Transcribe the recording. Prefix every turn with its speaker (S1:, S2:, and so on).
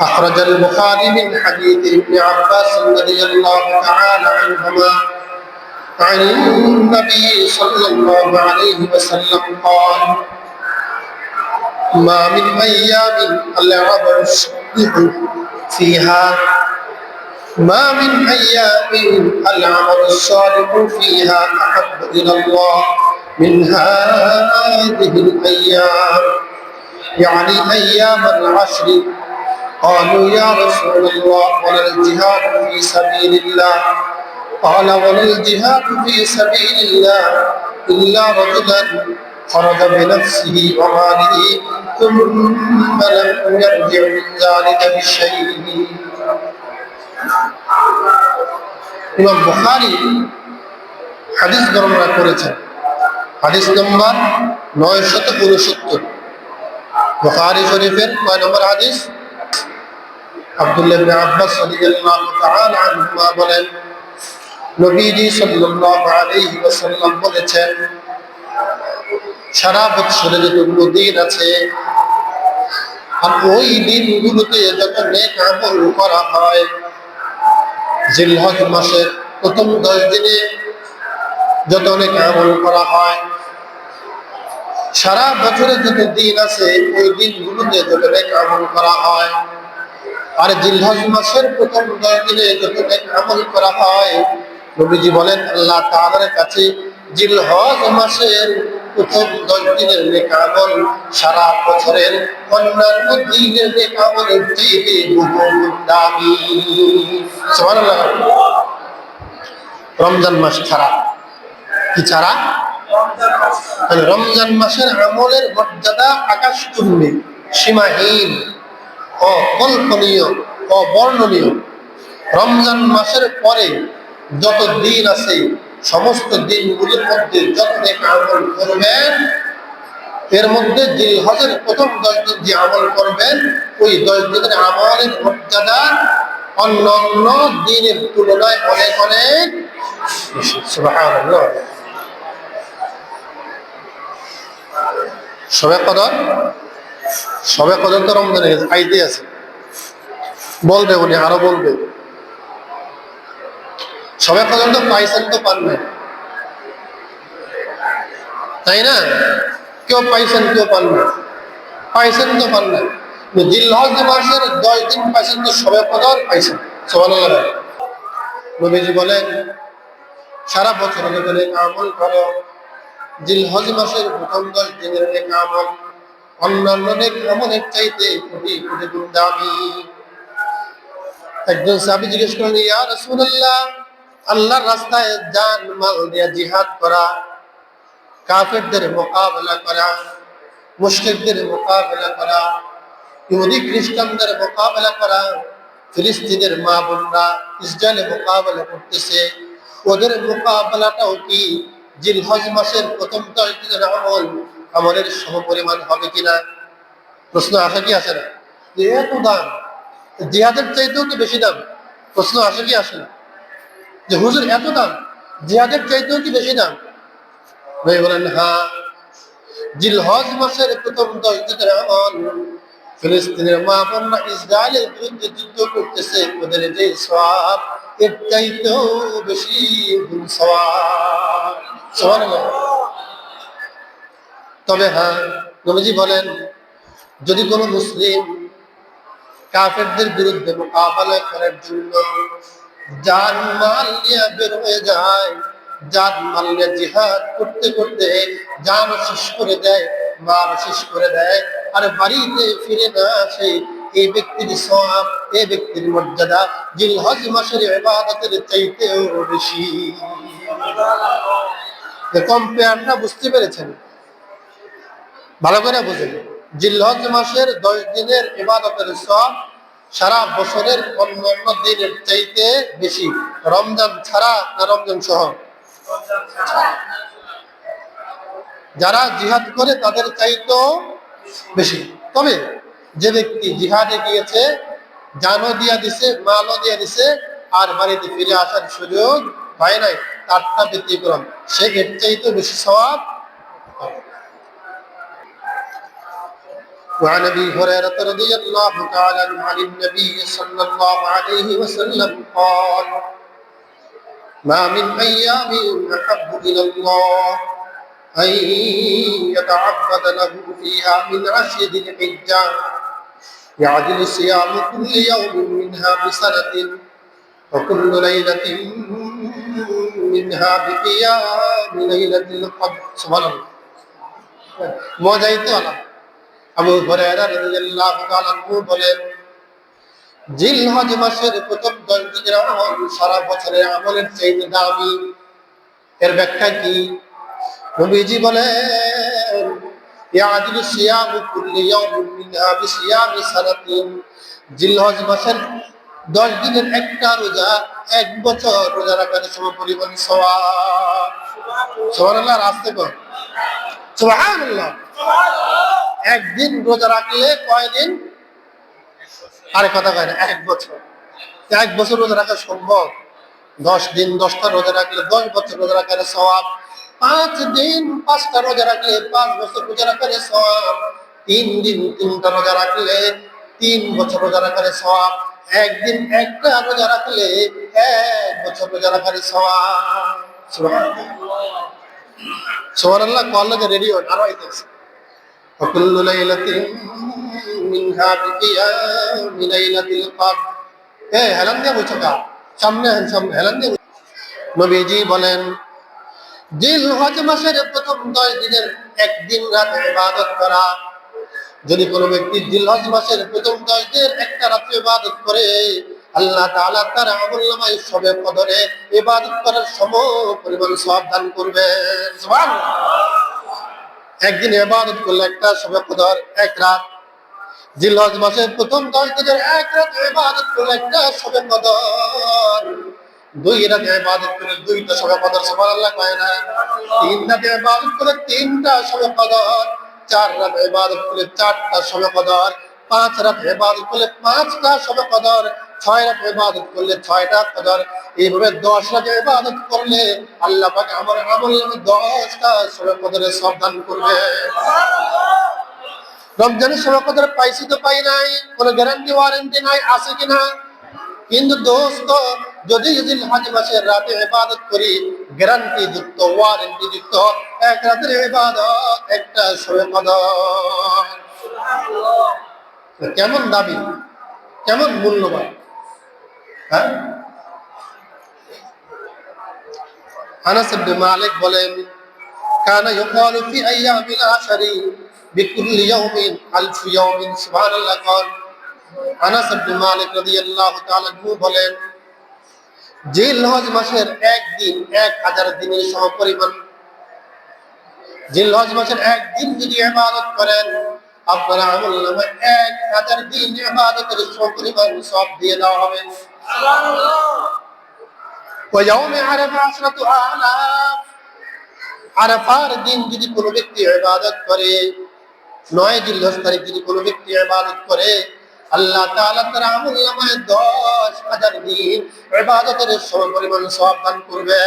S1: أخرج البخاري من حديث ابن عباس رضي الله تعالى عنهما عن النبي صلى الله عليه وسلم قال ما من أيام العمل الصالح فيها ما من أيام العمل الصالح فيها أحب إلى الله من هذه الأيام. يعني أيام العشر قالوا يا رسول الله ولا الجهاد في سبيل الله قال ولا الجهاد في سبيل الله إلا رجلا خرج بنفسه وماله ثم لم يرجع من ذلك بشيء ইমাম বুখারি হাদিস বর্ণনা করেছেন হাদিস নম্বর নয় শত উনসত্তর বুখারি শরীফের কয় নম্বর হাদিস। আব্দুল্লাহ ইবনে আব্বাস রাদিয়াল্লাহু তাআলা আনহুমা বলেন, নবীজি সাল্লাল্লাহু আলাইহি ওয়াসাল্লাম বলেছেন, সারা বছরে যতগুলো দিন আছে, আর ওই দিনগুলোতে যত নেক আমল করা হয়, জিলহজ মাসের প্রথম দশ দিনে যত অনেক আমল করা হয় সারা বছরে যত দিন আছে ওই দিনগুলোতে যত অনেক আমল করা হয়, আর জিলহজ মাসের প্রথম দশ দিনে যত অনেক আমল করা হয়, নবীজি বলেন, আল্লাহ তাআলার কাছে জিলহজ মাসের প্রথম দশ দিনের নেক আমল সারা বছরের অন্যান্য দিনের নেক আমলের চাইতে বহু দামি। রমজান মাস ছাড়া কি ছাড়া? রমজান মাসের আমলের মর্যাদা আকাশ চুম্বি সীমাহীন, অকল্পনীয়, অবর্ণনীয়। রমজান মাসের পরে যত দিন আছে, সমস্ত দিনগুলির মধ্যে যত আমল করবেন, এর মধ্যে জিল হজের প্রথম দশ দিন যে আমল করবেন, ওই দশ দিনের আমলের মর্যাদা অন্য অন্য দিনের তুলনায় অনেক অনেক বেশি সুবহানাল্লাহ সবে কদর? সবে কদর তো রমজানে গেছে আইতে আছে। বলবে উনি, আরও বলবে। সবে কদর তো পাইছেন তো পান নাই তাই না? কেউ পাইছেন, কেউ পান না পাইছেন তো পান না জিল্লাহ মাসের দশ দিন পাইছেন তো সবে কদর পাইছেন। সোহান নবীজি বলেন, সারা বছর আমল করো জিলহজ মাসের প্রথম দশ দিনের অন্যান্য নেক আমলের চাইতে কোটি কোটি গুণ দামি। একজন সাহাবী জিজ্ঞেস করলেন, ইয়া রাসূলুল্লাহ, আল্লাহর রাস্তায় জান, মাল দিয়ে জিহাদ করা, কাফেরদের মোকাবেলা করা, মুশরিকদের মোকাবেলা করা, ইহুদি খ্রিস্টানদের মোকাবেলা করা, ফিলিস্তিনের মা বোনরা ইসরায়েলে মোকাবেলা করতেছে, ওদের মোকাবেলাটাও কি জিলহজ মাসের প্রথম দিনের আমল আমলের সমপরিমাণ হবে কিনা? প্রশ্ন আসে কি আসে না? এত দাম, জিহাদের চাইতেও তো বেশি দাম। প্রশ্ন আসে কি আসে না? যে হুজুর, এত দাম, জিহাদের চাইতেও কি বেশি দাম? ভাই বলেন হ্যাঁ জিলহজ মাসের প্রথম দশ দিনের আমল ফিলিস্তিনের মা বোনরা ইসরায়েলের বিরুদ্ধে যুদ্ধ করতেছে, ওদের যে সব এর চাইতেও বেশি সওয়াব। তবে হ্যাঁ নবীজি বলেন, যদি কোনো মুসলিম কাফেরদের বিরুদ্ধে মোকাবেলা করার জন্য জান মাল নিয়ে বের হয়ে যায়, জান মাল নিয়ে জিহাদ করতে করতে জান শেষ করে দেয় মাল শেষ করে দেয়, আর বাড়িতে ফিরে না আসে এই ব্যক্তির সব এই ব্যক্তির মর্যাদা জিলহজ মাসের ইবাদতের চাইতেও বেশি। কম্পেয়ারটা বুঝতে পেরেছেন। ভালো করে বুঝেন। জিল্লজ মাসের দশ দিনের ইবাদতের সব সারা বছরের অন্যান্য দিনের চাইতে বেশি। রমজান ছাড়া না রমজান সহ? যারা জিহাদ করে তাদের চাইতেও বেশি। তবে যে ব্যক্তি জিহাদে গিয়েছে, জানও দিয়া দিছে, মালও দিয়া দিছে, আর বাড়িতে ফিরে আসার সুযোগ হয় নাই তারটা ব্যতিক্রম সে এর চাইতে বেশি স্বভাব وعن ابي هريره رضي الله تعالى عنه عن النبي صلى الله عليه وسلم قال ما من ايام احب الى الله ان يتعبد له فيها من عشر ذي الحجه يعدل صيام كل يوم منها بسنه وكل ليله منها بقيام ليله القدر سبحان الله মজাই তো আলাদা আবু হুরায়রা রাদিয়াল্লাহু তাআলা আনহু বলেন জিলহজ মাসের প্রথম দশ দিনের আমল সারা বছরের আমলের চাইতে দামি এর ব্যাখ্যা কি নবীজি বলেন ইয়াজিলু সিয়ামু কুল্লি ইয়াউমিন মিনহা বিসিয়ামি সানাতিন জিলহজ মাসের দশ দিনের একটা রোজা এক বছর রোজা রাখার সম পরিমাণ সওয়াব। সুবহানাল্লাহ রাস্তে কর সুবহানাল্লাহ। একদিন রোজা রাখলে কয়দিন? আরে কথা কয় না, এক বছর। এক বছর রোজা রাখা সম্ভব? দশ দিন, দশটা রোজা রাখলে দশ বছর রোজা রাখার সওয়াব। পাঁচ দিন, পাঁচটা রোজা রাখলে পাঁচ বছর রোজা রাখার সওয়াব। তিন দিন, তিনটা রোজা রাখলে তিন বছর রোজা রাখার সওয়াব। একদিন একটা রোজা রাখলে এক বছর রোজা রাখার সওয়াব সুবহানাল্লাহ সুবহানাল্লাহ কলেজে রেডিও আরো আইতেছে وكل ليلة منها بقيام ليلة القدر এ হেলান দিয়ে বলছো কা সামনে হেন সামনে হেলান দিয়ে নবীজি বলেন জিল হজ মাসের প্রথম দশ দিনের একদিন রাত ইবাদত করা যদি কোনো ব্যক্তি জিল হজ মাসের প্রথম দশ দিনের একটা রাত ইবাদত করে, আল্লাহ তাআলা তার আমলনামায় সবে কদরে ইবাদত করার সম পরিমাণ সব দান সুবহানাল্লাহ। একদিন এবাদত করলে একটা সবে কদর, এক রাত। জিলহজ মাসের প্রথম দশ দিনের এক রাত এবাদত করলে একটা সবে কদর। দুই রাতে এবাদত করে দুইটা সবে কদর সবার আল্লাহ কয় না? তিন রাতে এবাদত করে তিনটা সবে কদর। চার রাত এবাদত করলে চারটা সবে কদর, পাঁচ রাত এবাদত করলে পাঁচটা সবে কদর, ছয় রাত ইবাদত করলে ছয়টা কদর। এইভাবে দশ রাত ইবাদত করলে আল্লাহ পাক আমার আমল দশটা সবে কদরে সব দান করবে। রমজানের সবে কদর পাইছি তো পাই নাই, কোনো গ্যারান্টি ওয়ারেন্টি নাই, আছে কিনা কিন্তু দোস্ত যদি যদি মাঝে মাসে রাতে ইবাদত করি, গ্যারান্টি যুক্ত, ওয়ারেন্টি যুক্ত, এক রাতের ইবাদত, একটা শোয়ে কেমন দাবি কেমন মূল্যবান হ্যাঁ? আনাস ইবনে মালিক বলেন, কানা ইউকালু ফি আইয়ামিল আশারি, বিকুল্লি ইয়াউমিন, আলফ ইয়াউমিন, সুবহানাল্লাহ। আনাস ইবনে মালিক রাদিয়াল্লাহু তাআলা বলেন জিলহজ মাসের একদিন এক হাজার দিনের সমপরিমাণ জিলহজ মাসের একদিন যদি ইবাদত করেন আপনার আমল নামে এক হাজার দিন ইবাদতের সমপরিমাণ সব দিয়ে দেওয়া হবে ويوم عرفة عشرة آلاف আরাফার দিন যদি কোনো ব্যক্তি ইবাদত করে নয় জিল্লাস তারিখ যদি কোনো ব্যক্তি ইবাদত করে আল্লাহ তাআলা তার আমল নামায় দশ হাজার দিন ইবাদতের সমপরিমাণ পরিমাণ সব দান করবে।